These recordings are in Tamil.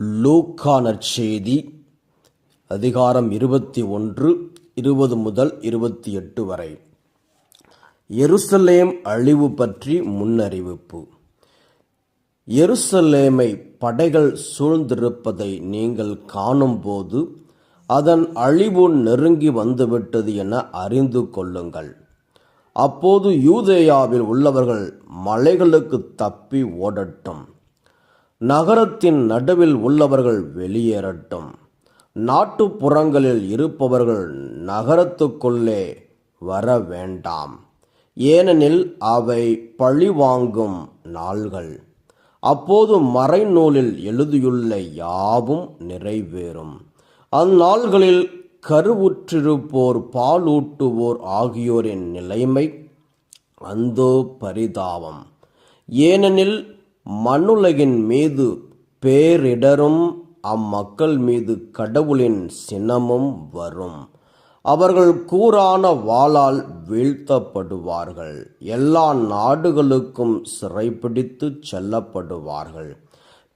லூக்கா நற்செய்தி அதிகாரம் இருபத்தி ஒன்று இருபது முதல் இருபத்தி எட்டு வரை. எருசலேம் அழிவு பற்றி முன்னறிவிப்பு. எருசலேமை படைகள் சூழ்ந்திருப்பதை நீங்கள் காணும்போது அதன் அழிவு நெருங்கி வந்துவிட்டது என அறிந்து கொள்ளுங்கள். அப்போது யூதேயாவில் உள்ளவர்கள் மலைகளுக்கு தப்பி ஓடட்டும். நகரத்தின் நடுவில் உள்ளவர்கள் வெளியேறட்டும். நாட்டுப்புறங்களில் இருப்பவர்கள் நகரத்துக்குள்ளே வர வேண்டாம். ஏனெனில் அவை பழிவாங்கும் நாள்கள். அப்போது மறைநூலில் எழுதியுள்ள யாவும் நிறைவேறும். அந்நாள்களில் கருவுற்றிருப்போர் பாலூட்டுவோர் ஆகியோரின் நிலைமை அந்தோ பரிதாபம். ஏனெனில் மண்ணுலகின் மீது பேரிடரும் அம்மக்கள் மீது கடவுளின் சினமும் வரும். அவர்கள் கூரான வாளால் வீழ்த்தப்படுவார்கள். எல்லா நாடுகளுக்கும் சிறைப்பிடித்து செல்லப்படுவார்கள்.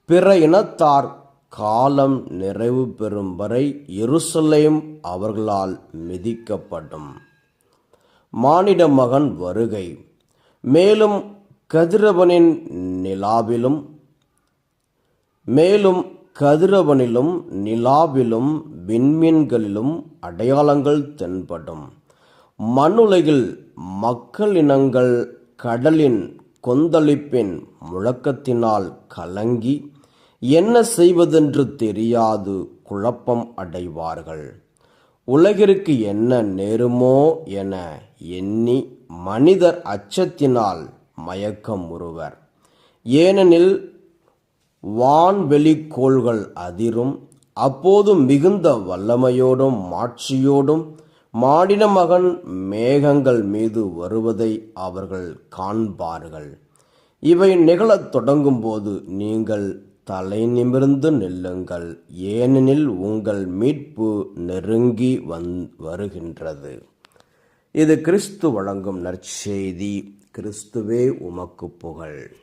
பிற இனத்தார் காலம் நிறைவு பெறும் வரை எருசலேம் அவர்களால் மிதிக்கப்படும். மானிட மகன் வருகை. மேலும் கதிரவனின் நிலாவிலும் மேலும் கதிரவனிலும் நிலாவிலும் விண்மீன்களிலும் அடையாளங்கள் தென்படும். மண்ணுலகில் மக்கள் இனங்கள் கடலின் கொந்தளிப்பின் முழக்கத்தினால் கலங்கி என்ன செய்வதென்று தெரியாது குழப்பம் அடைவார்கள். உலகிற்கு என்ன நேருமோ என எண்ணி மனிதர் அச்சத்தினால் மயக்கம் ஒருவர் ஏனெனில் வான்வெளிக்கோள்கள் அதிரும் அப்போது மிகுந்த வல்லமையோடும் மாட்சியோடும் மாடின மகன் மேகங்கள் மீது வருவதை அவர்கள் காண்பார்கள். இவை நிகழத் தொடங்கும்போது நீங்கள் தலை நிமிர்ந்து நில்லுங்கள் ஏனெனில் உங்கள் மீட்பு நெருங்கி வந் வருகின்றது. இது கிறிஸ்து வழங்கும் நற்செய்தி கிறிஸ்துவே உமக்கு புகழ்.